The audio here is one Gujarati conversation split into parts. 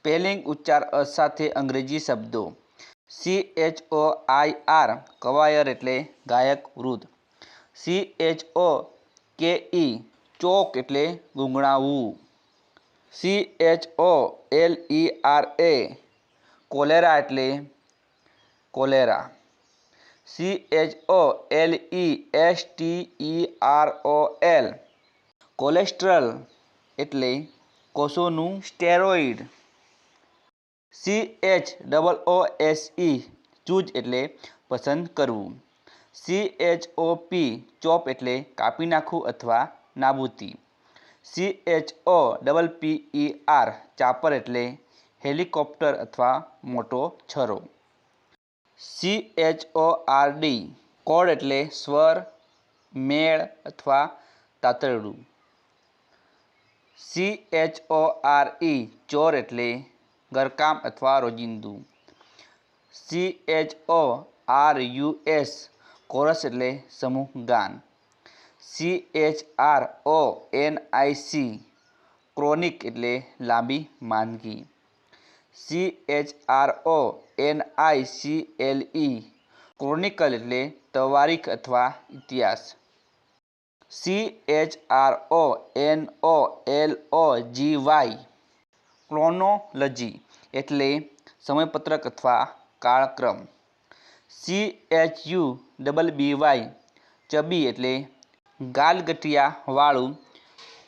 સ્પેલિંગ ઉચ્ચાર અ સાથે અંગ્રેજી શબ્દો. C H O I R choir એટલે ગાયક, વૃદ્ધ. સી એચ ઓ કે ઈ ચોક એટલે ગુંગળાવવું C H O L E R A cholera એટલે cholera. C H O L E S T E R O L cholesterol એટલે કોષોનું steroid. C H double O S E choose એટલે પસંદ કરવું. C H O P chop એટલે કાપી નાખવું અથવા નાબૂદી. C H O double P E R chopper એટલે હેલિકોપ્ટર અથવા મોટો છરો. C H O R D code એટલે સ્વર, મેળ અથવા તાતરડું C H O R E chore એટલે ઘરકામ અથવા રોજિંદુ. C H O R U S chorus એટલે સમૂહ ગાન C H R O N I C chronic એટલે લાંબી માંદગી. C H R O N I C L E chronicle એટલે તવારીખ અથવા ઇતિહાસ. C H R O N O L O G Y chronology એટલે સમયપત્રક અથવા કાળક્રમ. C H U double B Y chubby એટલે ગાલગઠિયાવાળું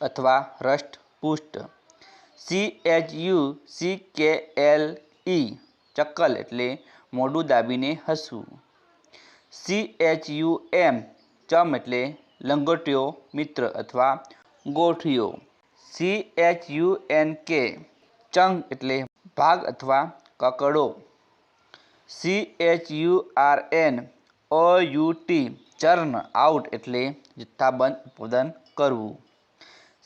અથવા રષ્ટપુષ્ટ. C H U C K L E chuckle એટલે મોઢું દાબીને હસવું. સી એચ યુ એમ ચમ એટલે લંગોટ્યો મિત્ર અથવા ગોઠિયો. C H U N K chunk એટલે ભાગ અથવા કકડો. C H U R N O U T churn out એટલે જથ્થાબંધ ઉત્પાદન કરવું.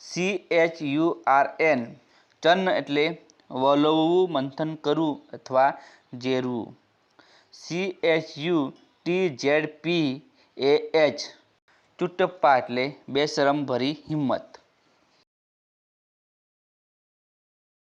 C H U R N churn એટલે વલોવવું, મંથન કરવું અથવા ઝેરવું. C H U T Z P A H chutzpah એટલે બેશરમ ભરી હિંમત.